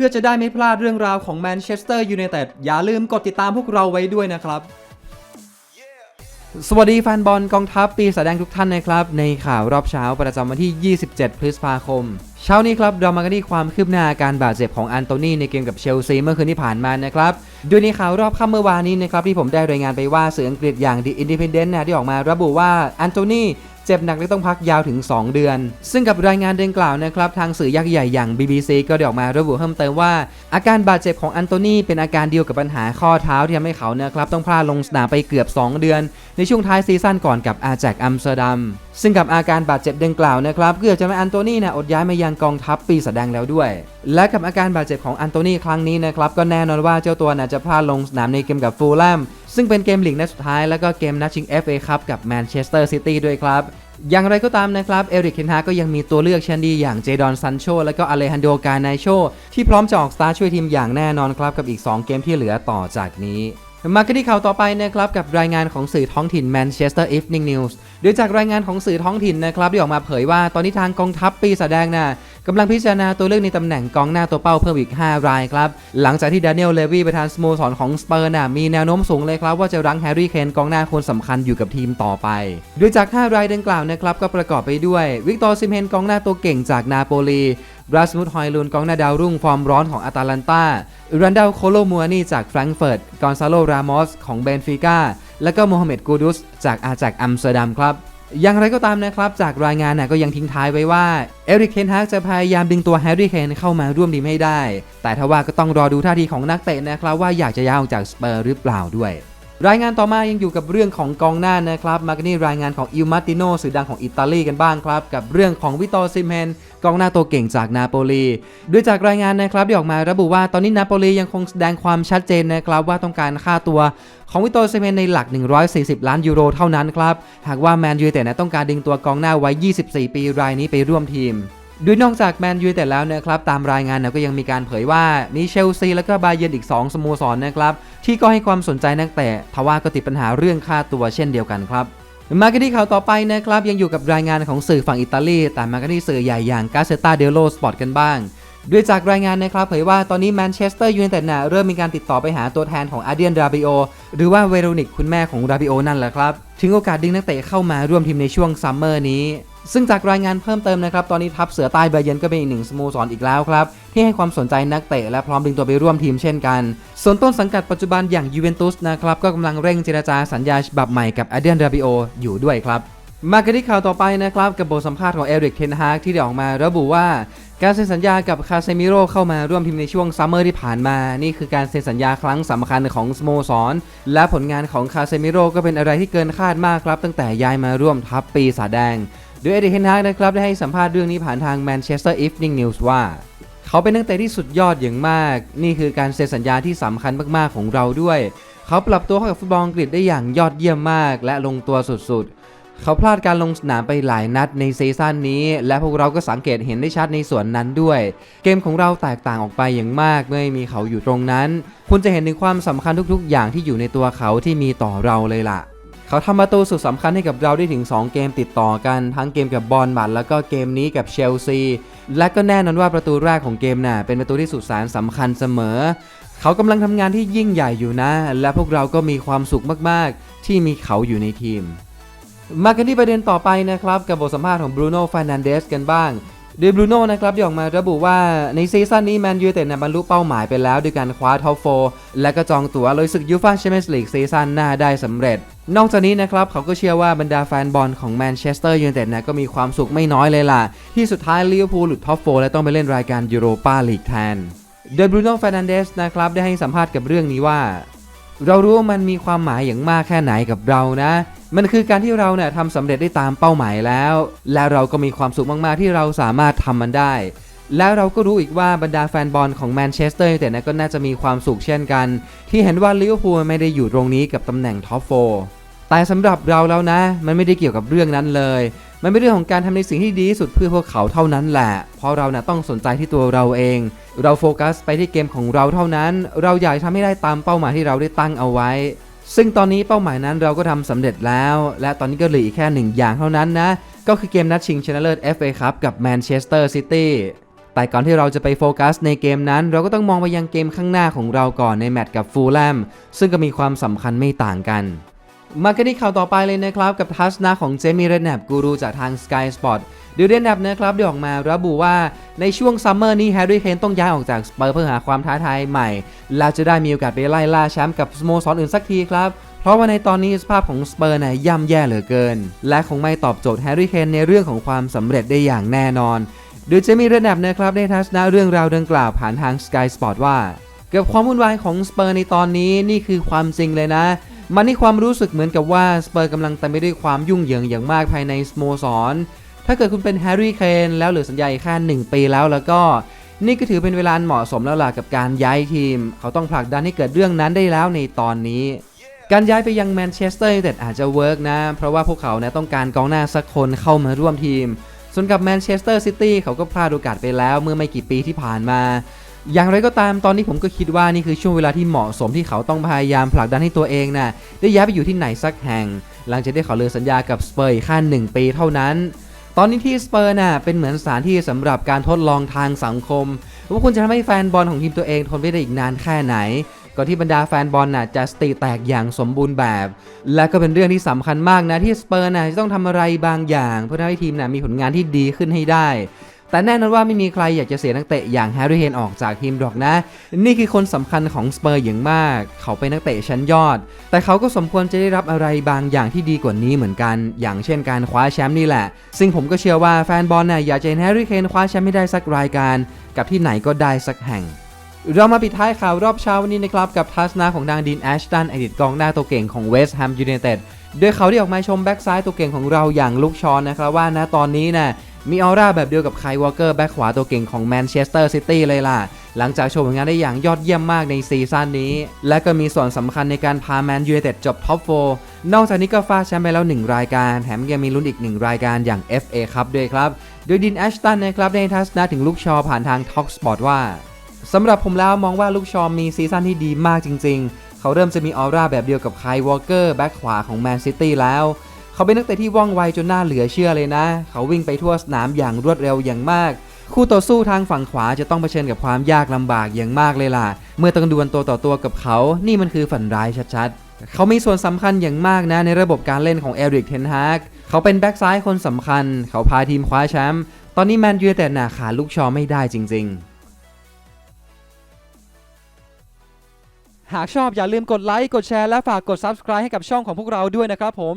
พื่อจะได้ไม่พลาดเรื่องราวของแมนเชสเตอร์ยูไนเต็ดอย่าลืมกดติดตามพวกเราไว้ด้วยนะครับ สวัสดีแฟนบอลกองทัพปีศาจแดงทุกท่านนะครับ ในข่าวรอบเช้าประจำวันที่ 27 พฤษภาคม เช้านี้ครับเรามากันที่ความคืบหน้าอาการบาดเจ็บของอันโตนีในเกมกับเชลซีเมื่อคืนที่ผ่านมานะครับโดยในข่าวรอบค่ำเมื่อวานนี้นะครับที่ผมได้รายงานไปว่าสื่ออังกฤษอย่าง The Independent นะที่ออกมาระบุว่าอันโตนี เจ็บหนักและต้องพักยาวถึง 2 เดือน ซึ่งกับรายงานดังกล่าวนะครับทางสื่อยักษ์ใหญ่อย่าง BBC ก็ได้ออกมาระบุเพิ่มเติมว่า อาการบาดเจ็บของอันโตนีเป็นอาการเดียวกับปัญหาข้อเท้าที่ทำให้เขานะครับต้องพลาดลงสนามไปเกือบ 2 เดือน ในช่วงท้ายซีซั่นก่อนกับอาแจกอัมสเตอร์ดัมซึ่งกับอาการบาดเจ็บดังกล่าวนะครับเกือบจะไม่อันโตนีนะอดย้ายมายังกองทัพปีศาจแดงแล้วด้วย และกับอาการบาดเจ็บของอันโตนีครั้งนี้นะครับก็แน่นอนว่าเจ้าตัวน่ะจะพลาดลงสนามในเกมกับฟูลแลมซึ่งเป็นเกมลีกนัดสุดท้ายแล้วก็เกมนัดชิง FA ครับกับแมนเชสเตอร์ซิตี้ด้วยครับ อย่างไรก็ตามนะครับ เอริกเคนฮาก็ยังมีตัวเลือกเช่นดีอย่างเจดอนซันโชและก็อเลฮันโดกาไนโชที่พร้อมจะออกสตาร์ช่วยทีมอย่างแน่นอนครับกับอีก 2 เกมที่เหลือต่อจากนี้ มากันที่ข่าวต่อไปนะครับกับรายงานของสื่อท้องถิ่น Manchester Evening News โดยจากรายงานของสื่อท้องถิ่นนะครับได้ออกมาเผยว่าตอนนี้ทางกองทัพปีศาจแดงน่ะกำลังพิจารณาตัวเลือกในตำแหน่งกองหน้าตัวเป้าเพิ่มอีก 5 รายครับ หลังจากที่ดานิเอลเลวีประธานสโมสรของสเปอร์น่ะมีแนวโน้มสูงเลยครับ ว่าจะรั้งแฮร์รี่เคนกองหน้าคนสำคัญอยู่กับทีมต่อไปโดยจาก 5 รายดังกล่าวนะครับก็ประกอบไปด้วยวิกตอร์ซิมเฮนกองหน้าตัวเก่งจากนาโปลี ราสมุดฮอยลุนกองหน้าดาวรุ่งฟอร์มร้อนของอาตาลันตาอรันดาโคโลมัวนี่จากแฟรงก์เฟิร์ต กอนซาโล รามอสของเบนฟิก้า และก็โมฮัมเหม็ดกูดุส จากอาจากอัมสเตอร์ดัมครับ อย่างไรก็ตามนะครับ จากรายงานนะก็ยังทิ้งท้ายไว้ว่า เอริกเคนฮากจะพยายามดึงตัวแฮร์รี่เคนเข้ามาร่วมทีมให้ได้ แต่ถ้าว่าก็ต้องรอดูท่าทีของนักเตะนะครับว่าอยากจะย้ายออกจากสเปอร์หรือเปล่าด้วย รายงานต่อมายังอยู่กับเรื่องของกองหน้านะครับมากนี่รายงานของอิลมาติโนสื่อดังของอิตาลีกันบ้างครับ กับเรื่องของวิตอร์ซิมเฮนกองหน้าตัวเก่งจากนาโปลีโดยจากรายงานนะครับที่ออกมาระบุว่าตอนนี้นาโปลียังคงแสดงความชัดเจนนะครับว่าต้องการค่าตัวของวิตอร์ซิมเฮนในหลัก 140 ล้านยูโรเท่านั้นครับ หากว่าแมนยูเต็ดนต้องการดึงตัวกองหน้าไว้ 24 ปีรายนี้ไปร่วมทีม โดยนอกจากแมนยูแต่แล้วนะครับตามรายงานนะก็ยังมีการเผยว่ามีเชลซีและก็บาเยร์นอีก 2 สโมสรนะครับที่ก็ให้ความสนใจนักเตะทว่าก็ติดปัญหาเรื่องค่าตัวเช่นเดียวกันครับมากันที่ข่าวต่อไปนะครับยังอยู่กับรายงานของสื่อฝั่งอิตาลีแต่มากันที่สื่อใหญ่อย่างกาเซตาเดโลสปอร์ตกันบ้างโดยจากรายงานนะครับเผยว่าตอนนี้แมนเชสเตอร์ยูไนเต็ดน่ะเริ่มมีการติดต่อไปหาตัวแทนของอาเดียนราบิโอหรือว่าเวโรนิกคุณแม่ของราบิโอนั่นแหละครับ ถึงโอกาสดึงนักเตะเข้ามาร่วมทีมในช่วงซัมเมอร์นี้ ซึ่งจากรายงานเพิ่มเติมนะครับ ตอนนี้ทัพเสือใต้ไบเยนก็เป็นอีกหนึ่งสโมสรอีกแล้วครับ ที่ให้ความสนใจนักเตะและพร้อมดึงตัวไปร่วมทีมเช่นกัน ส่วนต้นสังกัดปัจจุบันอย่างยูเวนตุสนะครับ ก็กำลังเร่งเจรจาสัญญาฉบับใหม่กับอเดียนราบิโออยู่ด้วยครับมากันที่ข่าวต่อไปนะครับกับบทสัมภาษณ์ของเอริกเทนฮากที่ได้ออกมาระบุว่าการเซ็นสัญญากับคาเซมิโร่เข้ามาร่วมทีมในช่วงซัมเมอร์ที่ผ่านมา นี่คือการเซ็นสัญญาครั้งสำคัญของสโมสร และผลงานของคาเซมิโร่ก็เป็นอะไรที่เกินคาดมากครับ ตั้งแต่ย้ายมาร่วมทัพปีศาจแดง โดยเอริกเทนฮากนะครับได้ให้สัมภาษณ์เรื่องนี้ผ่านทาง Manchester Evening News ว่า เขาเป็นนักเตะที่สุดยอดอย่างมาก นี่คือการเซ็นสัญญาที่สำคัญมากๆของเราด้วย เขาปรับตัวเข้ากับฟุตบอลอังกฤษได้อย่างยอดเยี่ยมมาก และลงตัวสุดๆ เขาพลาดการลงสนามไปหลายนัดในซีซั่นนี้ และพวกเราก็สังเกตเห็นได้ชัดในส่วนนั้นด้วย เกมของเราแตกต่างออกไปอย่างมากเมื่อมีเขาอยู่ตรงนั้น คุณจะเห็นถึงความสำคัญทุกๆ อย่างที่อยู่ในตัวเขาที่มีต่อเราเลยล่ะ เขาทำประตูสุดสำคัญให้กับเราได้ถึง 2 เกมติดต่อกัน ทั้งเกมกับบอลบัตแล้วก็เกมนี้กับเชลซี และก็แน่นอนว่าประตูแรกของเกมน่ะเป็นประตูที่สุดสารสำคัญเสมอ เขากำลังทำงานที่ยิ่งใหญ่อยู่นะ และพวกเราก็มีความสุขมากๆ ที่มีเขาอยู่ในทีม มากันที่ประเด็นต่อไปนะครับกับบทสัมภาษณ์ของบรูโน่ฟ r นันเดสกันบ้าง โดยบรูโน่นะครับได้ออกมาระบุว่าในซีซั่นนี้แมนยูเต็ดบรรลุเป้าหมายไปแล้วด้วยการคว้าท็อปโฟและก็จองตั๋วลุยศึกยูฟ่าแชมเปี้ยนส์ลีกซีซั่นหน้าได้สำเร็จ นอกจากนี้นะครับเขาก็เชื่อว่าบรรดาแฟนบอลของแมนเชสเตอร์ยูไนเต็ดนะก็มีความสุขไม่น้อยเลยล่ะ ที่สุดท้ายลิเวอร์พูลหลุดท็อปโฟและต้องไปเล่นรายการยูโรปาลีกแทน โดยบรูโน่ฟ r นันเดสนะครับได้ให้สัมภาษณ์กับเรื่องนี้ว่า เรารู้ว่ามันมีความหมายอย่างมากแค่ไหนกับเรานะ มันคือการที่เราเนี่ยทำสำเร็จได้ตามเป้าหมายแล้ว และเราก็มีความสุขมากๆ ที่เราสามารถทำมันได้ แล้วเราก็รู้อีกว่าบรรดาแฟนบอลของแมนเชสเตอร์ยูไนเต็ดนก็น่าจะมีความสุขเช่นกัน ที่เห็นว่าลิเวอร์พูลไม่ได้อยู่ตรงนี้กับตำแหน่งท็อปโฟแต่สำหรับเราแล้วนะ มันไม่ได้เกี่ยวกับเรื่องนั้นเลย มันเป็นเรื่องของการทำในสิ่งที่ดีที่สุดเพื่อพวกเขาเท่านั้นแหละ เพราะเรานะ่ะต้องสนใจที่ตัวเราเอง เราโฟกัสไปที่เกมของเราเท่านั้น เราอยากทำให้ได้ตามเป้าหมายที่เราได้ตั้งเอาไว้ ซึ่งตอนนี้เป้าหมายนั้นเราก็ทำสำเร็จแล้ว และตอนนี้ก็เหลืออีกแค่หนึ่งอย่างเท่านั้นนะ ก็คือเกมนัดชิงชนะเลิศ FA ครับกับแมนเชสเตอร์ซิตี้แแต่ก่อนที่เราจะไปโฟกัสในเกมนั้น เราก็ต้องมองไปยังเกมข้างหน้าของเราก่อนในแมตช์กับฟูลแลมซึ่งก็มีความสำคัญไม่ต่างกัน มากันที่ข่าวต่อไปเลยนะครับ กับทัศนะของเจมี่เรนแนบกูรูจากทาง Sky Sport ดูเรนแนบนะครับได้ออกมาระบุว่าในช่วงซัมเมอร์นี้แฮร์รี่เคนต้องย้ายออกจากสเปอร์เพื่อหาความท้าทายใหม่ แล้วจะได้มีโอกาสไปไล่ล่าแชมป์กับสโมสรออื่นสักทีครับเพราะว่าในตอนนี้สภาพของสเปอร์เนี่ยย่ำแย่เหลือเกิน และคงไม่ตอบโจทย์แฮร์รี่เคนในเรื่องของความสำเร็จได้อย่างแน่นอนโดยเจมี่เรนแนบนะครับได้ทัศนะเรื่องราวดังกล่าวผ่านทาง Sky Sport ว่า เกี่ยวกับความวุ่นวายของสเปอร์ในตอนนี้นี่คือความจริงเลยนะ มันนี่ความรู้สึกเหมือนกับว่าสเปอร์กำลังเต็มไปด้วยความยุ่งเหยิงอย่างมากภายในสโมสร ถ้าเกิดคุณเป็นแฮร์รี่เคนแล้วเหลือสัญญาอีกแค่หนึ่งปีแล้วแล้วก็นี่ก็ถือเป็นเวลาเหมาะสมแล้วล่ะกับการย้ายทีม เขาต้องผลักดันให้เกิดเรื่องนั้นได้แล้วในตอนนี้ การย้ายไปยังแมนเชสเตอร์ยูไนเต็ดอาจจะเวิร์กนะ เพราะว่าพวกเขาเนี่ยต้องการกองหน้าสักคนเข้ามาร่วมทีม ส่วนกับแมนเชสเตอร์ซิตี้เขาก็พลาดโอกาสไปแล้วเมื่อไม่กี่ปีที่ผ่านมา อย่างไรก็ตามตอนนี้ผมก็คิดว่านี่คือช่วงเวลาที่เหมาะสมที่เขาต้องพยายามผลักดันให้ตัวเองนะ่ะได้ย้ายไปอยู่ที่ไหนสักแห่ง หลังจากได้ขอเลือสัญญากับสเปอร์อีกแค่หนึ่งปีเท่านั้น ตอนนี้ที่สเปอร์น่ะเป็นเหมือนสถานที่สำหรับการทดลองทางสังคมว่าคุณจะทำให้แฟนบอลของทีมตัวเองทนไปได้อีกนานแค่ไหนก่อนที่บรรดาแฟนบอลน่ะจะสติแตกอย่างสมบูรณ์แบบ และก็เป็นเรื่องที่สำคัญมากนะที่สเปอร์น่ะจะต้องทำอะไรบางอย่าง เพื่อให้ทีมน่ะมีผลงานที่ดีขึ้นให้ได้ แต่แน่นอนว่าไม่มีใครอยากจะเสียนักเตะอย่างแฮร์รี่เฮนออกจากทีมหรอกนะ นี่คือคนสำคัญของสเปอร์อย่างมาก เขาเป็นนักเตะชั้นยอด แต่เขาก็สมควรจะได้รับอะไรบางอย่างที่ดีกว่านี้เหมือนกัน อย่างเช่นการคว้าแชมป์นี่แหละ ซึ่งผมก็เชื่อว่าแฟนบอลน่ะอยากจะเห็นแฮร์รี่เคนคว้าแชมป์ให้ได้สักรายการ กับที่ไหนก็ได้สักแห่งเรามาปิดท้ายข่าวรอบเช้าวันนี้นะครับกับทัศนะของนางดินแอชตันอดีตกองหน้าตัวเก่งของเวสต์แฮมยูไนเต็ดโดยเขาได้ออกมาชมแบ็กซ้ายตัวเก่งของเราอย่างลุกชอนนะครับว่าณตอนนี้น่ะ มีออร่าแบบเดียวกับไคลวอลเกอร์แบ็กขวาตัวเก่งของแมนเชสเตอร์ซิตี้เลยล่ะ หลังจากโชว์ผลงานได้อย่างยอดเยี่ยมมากในซีซั่นนี้ และก็มีส่วนสำคัญในการพาแมนยูไนเต็ดจบท็อป4นอกจากนี้ก็ฟาดแชมป์ไปแล้ว 1 รายการ แถมยังมีลุ้นอีก 1 รายการอย่าง FA ครับด้วยครับ โดยดินแอชตันนะครับได้ทัศนะถึงลูกชอผ่านทาง Talk Sport ว่าสำหรับผมแล้วมองว่าลูกชอมมีซีซั่นที่ดีมากจริง ๆ เขาเริ่มจะมีออร่าแบบเดียวกับไคลวอลเกอร์แบ็คขวาของแมนซิตี้แล้ว เขาเป็นนักเตะที่ว่องไวจนน่าเหลือเชื่อเลยนะ เขาวิ่งไปทั่วสนามอย่างรวดเร็วอย่างมาก คู่ต่อสู้ทางฝั่งขวาจะต้องเผชิญกับความยากลำบากอย่างมากเลยล่ะ เมื่อต้องดวลตัวต่อตัวกับเขา นี่มันคือฝันร้ายชัดๆ เขามีส่วนสำคัญอย่างมากนะในระบบการเล่นของเอริกเทนฮากเขาเป็นแบ็กซ้ายคนสำคัญ เขาพาทีมคว้าแชมป์ ตอนนี้แมนยูไนเต็ดน่ะขาดลูกชอไม่ได้จริง ๆหากชอบอย่าลืมกดไลค์ กดแชร์ และฝากกด Subscribe ให้กับช่องของพวกเราด้วยนะครับผม